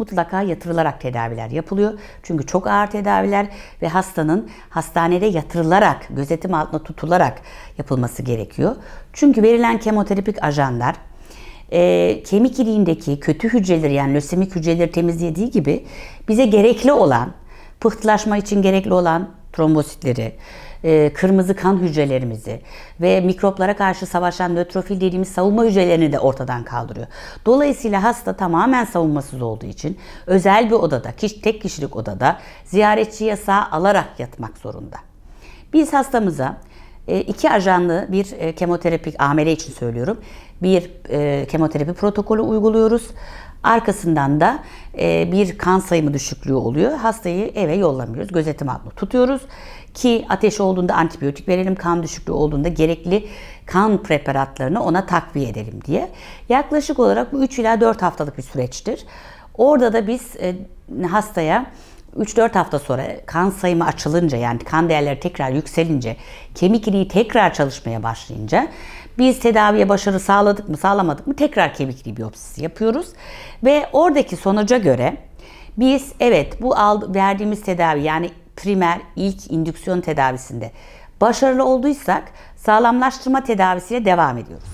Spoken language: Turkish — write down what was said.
mutlaka yatırılarak tedaviler yapılıyor. Çünkü çok ağır tedaviler ve hastanın hastanede yatırılarak, gözetim altında tutularak yapılması gerekiyor. Çünkü verilen kemoterapik ajanlar e, kemik iliğindeki kötü hücreleri yani lösemik hücreleri temizlediği gibi bize gerekli olan, pıhtılaşma için gerekli olan trombositleri, e, kırmızı kan hücrelerimizi ve mikroplara karşı savaşan nötrofil dediğimiz savunma hücrelerini de ortadan kaldırıyor. Dolayısıyla hasta tamamen savunmasız olduğu için özel bir odada, tek kişilik odada ziyaretçi yasağı alarak yatmak zorunda. Biz hastamıza iki ajanlı bir e, kemoterapik AMR için söylüyorum. Bir e, kemoterapi protokolü uyguluyoruz. Arkasından da e, bir kan sayımı düşüklüğü oluyor. Hastayı eve yollamıyoruz. Gözetim altında tutuyoruz. Ki ateş olduğunda antibiyotik verelim, kan düşüklüğü olduğunda gerekli kan preparatlarını ona takviye edelim diye. Yaklaşık olarak bu 3 ila 4 haftalık bir süreçtir. Orada da biz e, hastaya 3-4 hafta sonra kan sayımı açılınca yani kan değerleri tekrar yükselince, kemik iliği tekrar çalışmaya başlayınca biz tedaviye başarı sağladık mı sağlamadık mı tekrar kemik iliği biyopsisi yapıyoruz. Ve oradaki sonuca göre biz evet bu ald- verdiğimiz tedavi yani primer ilk indüksiyon tedavisinde başarılı olduysak sağlamlaştırma tedavisiyle devam ediyoruz.